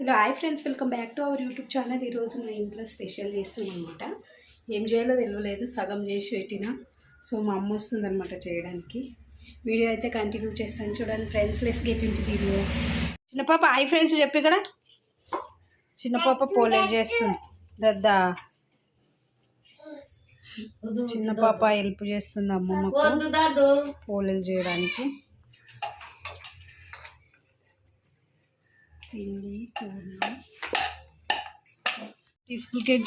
Hello hi friends. Welcome back to our YouTube channel. ఈరోజు నా ఇంట్లో స్పెషల్ చేస్తున్నాం అనమాట ఏం చేయాలో తెలియలేదు సగం చేసి పెట్టిన. సో మా అమ్మ వస్తుందనమాట చేయడానికి. వీడియో అయితే కంటిన్యూ చేస్తాను చూడండి friends. Let's get into video చిన్న పాప హాయ్ ఫ్రెండ్స్ చెప్పి ఇక్కడ చిన్న పాప పోలే చేస్తుంది. దద్దా. చిన్న పాప హెల్ప్ చేస్తుంది అమ్మమ్మకు. పోలేలు చేయడానికి. పిండి పూర్ణం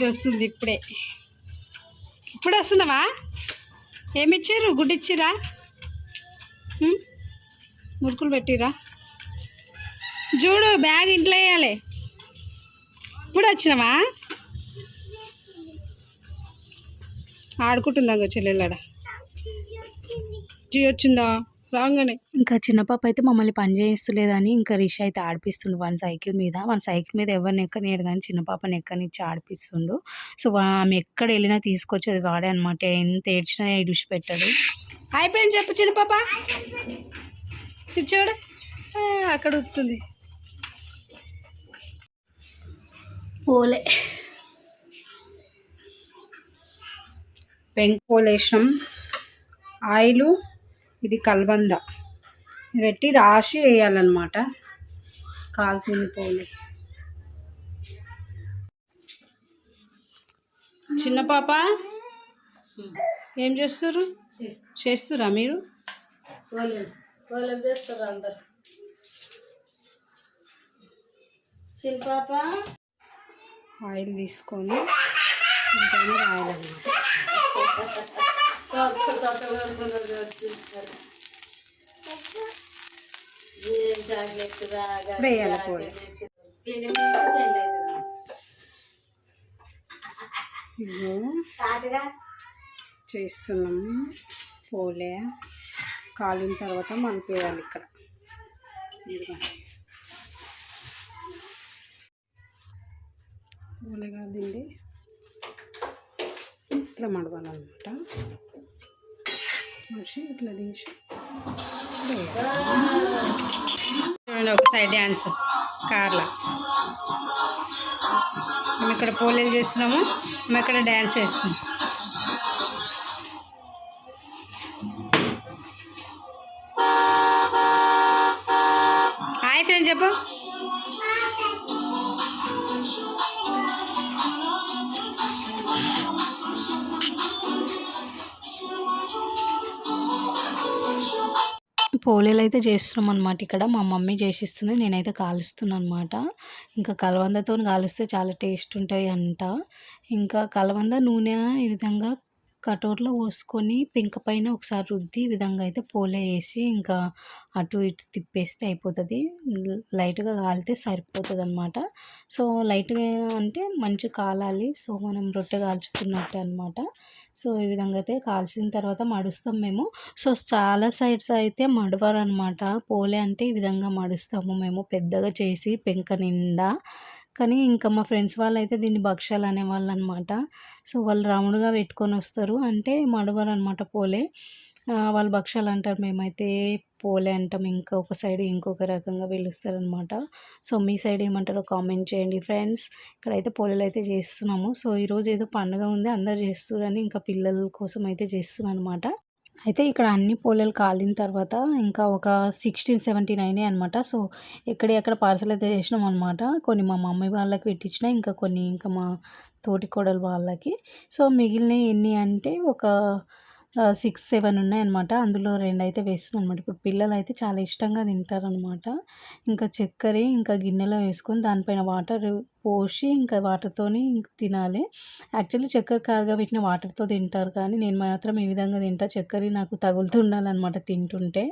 వస్తుంది ఇప్పుడే. ఇప్పుడు వస్తున్నావా? ఏమిచ్చారు? గుడ్డు ఇచ్చిరా ముడుకులు పెట్టిరా? చూడు బ్యాగ్ ఇంట్లో వేయాలి. ఇప్పుడు వచ్చినావా? ఆడుకుంటుందా చెల్లెళ్ళాడ. జీ వచ్చిందా రాగానే. ఇంకా చిన్న పాప అయితే మమ్మల్ని పని చేస్తలేదని ఇంకా రిషి అయితే ఆడిపిస్తుండు వన్ సైకిల్ మీద. వన్ సైకిల్ మీద ఎవరిని ఎక్కనియడు కానీ చిన్న పాపని ఎక్కనిచ్చి ఆడిపిస్తుండు. సో ఆమె ఎక్కడ వెళ్ళినా తీసుకొచ్చేది వాడే అనమాట ఎంత ఏడ్చినా ఇడిచి పెట్టాడు హాయ్ ఫ్రెండ్ చెప్పు చిన్న పాప. చూడు. అక్కడ వస్తుంది పోలే. పెంకోలేషం ఆయిలు. ఇది కల్బంద. పెట్టి రాసి వేయాలన్నమాట. కాలుతుంది పోలే చిన్న పాప? ఏం చేస్తారు చేస్తురా మీరు? చేస్తారు అందరు. శిల్పాప ఆయిల్ తీసుకొని ఇంతనే రాయాలన్నమాట. వేయాలి పోలే ఇదిగో చేస్తున్నాం. పోలే. కాలిన తర్వాత మలిపేయాలి ఇక్కడ. పోలే కాదండి. ఇట్లా మడవాలన్నమాట. మనిషి ఇట్లా తీసి. చూడండి ఒక సైడ్ డ్యాన్స్ కార్లా. మేము ఇక్కడ పోలేలు చేస్తున్నాము మేము ఇక్కడ డ్యాన్స్ చేస్తున్నాం. హాయ్ ఫ్రెండ్స్ చెప్పు. పోలేలు అయితే చేస్తున్నాం అనమాట ఇక్కడ. మా మమ్మీ చేసిస్తుంది నేనైతే కాలుస్తున్నాను అనమాట ఇంకా కలవందతో కాలుస్తే చాలా టేస్ట్ ఉంటాయి అంట. ఇంకా కలవంద నూనె ఈ విధంగా కటోర్లో పోసుకొని పెంక పైన ఒకసారి రుద్ది ఈ విధంగా అయితే పోలే వేసి ఇంకా అటు ఇటు తిప్పేస్తే అయిపోతుంది. లైట్గా కాలితే సరిపోతుంది అనమాట సో లైట్గా అంటే మంచి కాలాలి. సో మనం రొట్టె కాల్చుకున్నట్టు అనమాట సో ఈ విధంగా అయితే కాల్చిన తర్వాత మడుస్తాం మేము. సో చాలా సైడ్స్ అయితే మడవరు అనమాట పోలే అంటే ఈ విధంగా మడుస్తాము మేము పెద్దగా చేసి పెంక నిండా. కానీ ఇంకా మా ఫ్రెండ్స్ వాళ్ళు అయితే దీన్ని భక్ష్యాలు అనేవాళ్ళు అనమాట సో వాళ్ళు రౌండ్గా పెట్టుకొని వస్తారు అంటే మడవరు అనమాట పోలే. వాళ్ళు భక్ష్యాలు అంటారు. మేమైతే పోలే అంటాం. ఇంకా ఒక సైడ్ ఇంకొక రకంగా పిలుస్తారనమాట సో మీ సైడ్ ఏమంటారో కామెంట్ చేయండి ఫ్రెండ్స్. ఇక్కడైతే పోలేలు అయితే చేస్తున్నాము. సో ఈరోజు ఏదో పండుగ ఉంది. అందరు చేస్తున్నారని ఇంకా పిల్లల కోసం అయితే చేస్తున్నాను అనమాట అయితే ఇక్కడ అన్ని పోలేలు కాలిన తర్వాత ఇంకా ఒక సిక్స్టీన్ సెవెంటీన్ అయినాయి అనమాట సో ఎక్కడెక్కడ పార్సల్ అయితే చేసినాం అనమాట కొన్ని మా మమ్మీ వాళ్ళకి పెట్టించిన ఇంకా కొన్ని ఇంకా మా తోటి కోడలు వాళ్ళకి. సో మిగిలినవి ఎన్ని అంటే ఒక సిక్స్ సెవెన్ ఉన్నాయన్నమాట. అందులో రెండు అయితే వేస్తున్నాను అనమాట ఇప్పుడు పిల్లలు అయితే చాలా ఇష్టంగా తింటారనమాట ఇంకా చక్కెర ఇంకా గిన్నెలో వేసుకొని దానిపైన వాటర్ పోసి ఇంకా వాటర్తోని తినాలి. యాక్చువల్లీ చక్కెర కారుగా పెట్టిన వాటర్తో తింటారు కానీ నేను మాత్రం ఈ విధంగా తింటా. చక్కెర నాకు తగులుతుండాలన్నమాట తింటుంటే.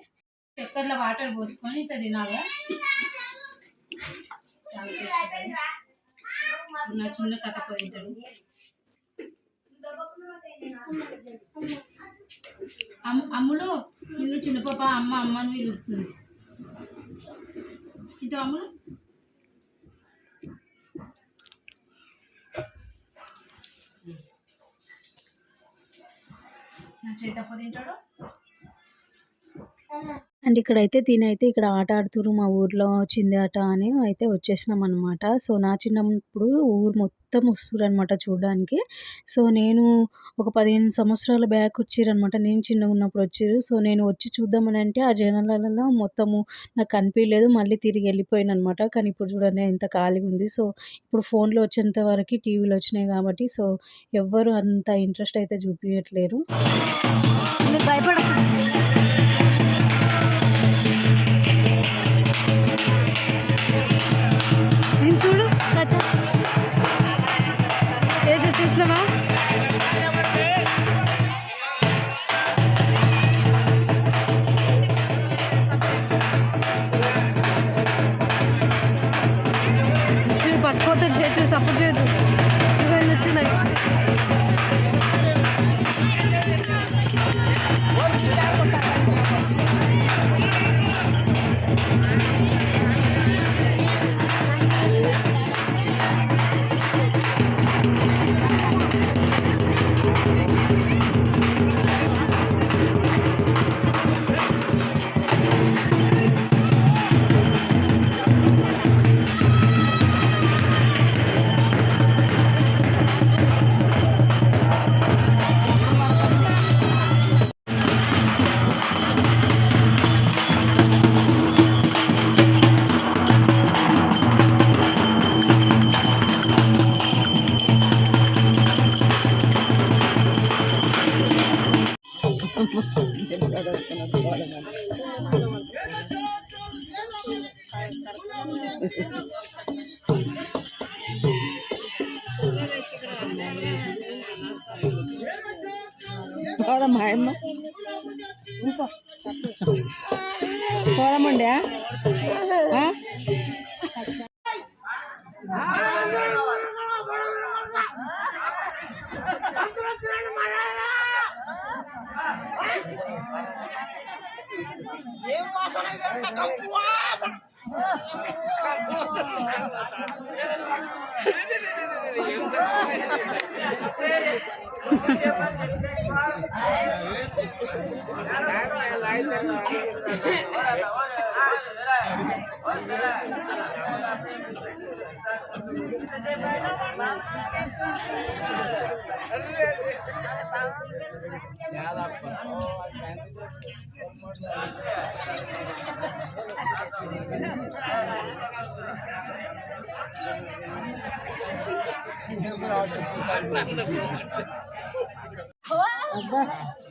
చక్కెరలో వాటర్ పోసుకొని ఇట్లా తినాలి? చిన్న కథ తింటాడు. అమ్ము అమ్ములు నిన్ను చిన్నపాప అమ్మ అమ్మ అని పిలుస్తుంది ఇటు అమ్ములు. నా చేతప్ప తింటాడు? అండ్ ఇక్కడైతే తినైతే ఇక్కడ ఆట ఆడుతుర్రు మా ఊర్లో వచ్చింది ఆట అని అయితే వచ్చేసినాం అనమాట సో నా చిన్నప్పుడు ఊరు మొత్తం వస్తురనమాట చూడడానికి. సో నేను ఒక పదిహేను సంవత్సరాల బ్యాక్ అనమాట నేను చిన్నగా ఉన్నప్పుడు వచ్చారు సో నేను వచ్చి చూద్దామని అంటే ఆ జనాలలో మొత్తము నాకు కనిపించలేదు మళ్ళీ తిరిగి వెళ్ళిపోయాను అనమాట కానీ ఇప్పుడు చూడండి ఎంత ఖాళీ ఉంది. సో ఇప్పుడు ఫోన్లో వచ్చేంత వరకు టీవీలో వచ్చినాయి కాబట్టి సో ఎవ్వరు అంత ఇంట్రెస్ట్ అయితే చూపించట్లేరు భయపడ తోడ మాయమ్మ ఇంకా తోడమండి పోవడమ్మా అమ్మ 好啊好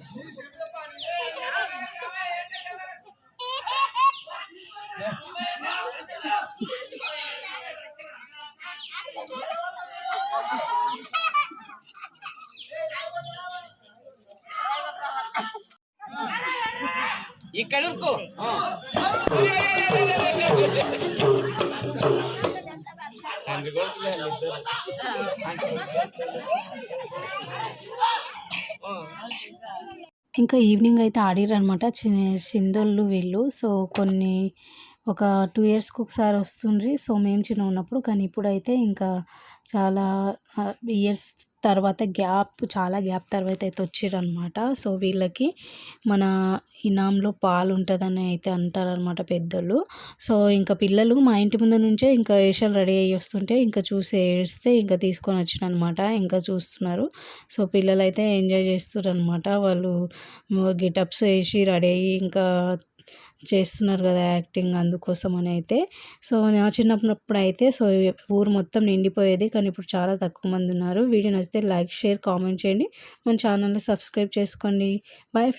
ఇక్కడ ఉరుకో ఇంకా ఈవినింగ్ అయితే ఆడిర్రు అనమాట చిందోళ్ళు వీళ్ళు. సో కొన్ని ఒక టూ ఇయర్స్కి ఒకసారి వస్తుండ్రి. సో మేము చిన్న ఉన్నప్పుడు కానీ ఇప్పుడైతే ఇంకా చాలా ఇయర్స్ తర్వాత గ్యాప్ చాలా గ్యాప్ తర్వాత అయితే వచ్చిర్రనమాట సో వీళ్ళకి మన ఇనాంలో పాలు ఉంటుందని అయితే అంటారనమాట పెద్దలు సో ఇంకా పిల్లలు మా ఇంటి ముందు నుంచే ఇంకా వేషాలు రెడీ అయ్యి వస్తుంటే ఇంకా చూసి ఏడిస్తే ఇంకా తీసుకొని వచ్చిననమాట ఇంకా చూస్తున్నారు. సో పిల్లలు అయితే ఎంజాయ్ చేస్తున్నారు అనమాట వాళ్ళు గెటప్స్ వేసి రెడీ అయ్యి ఇంకా చేస్తున్నారు కదా యాక్టింగ్ అందుకోసం అని అయితే. సో నా చిన్నప్పుడు అయితే సో ఊరు మొత్తం నిండిపోయేది. కానీ ఇప్పుడు చాలా తక్కువ మంది ఉన్నారు. వీడియో నచ్చితే లైక్ షేర్ కామెంట్ చేయండి. మన ఛానల్ని సబ్స్క్రైబ్ చేసుకోండి. Bye friends.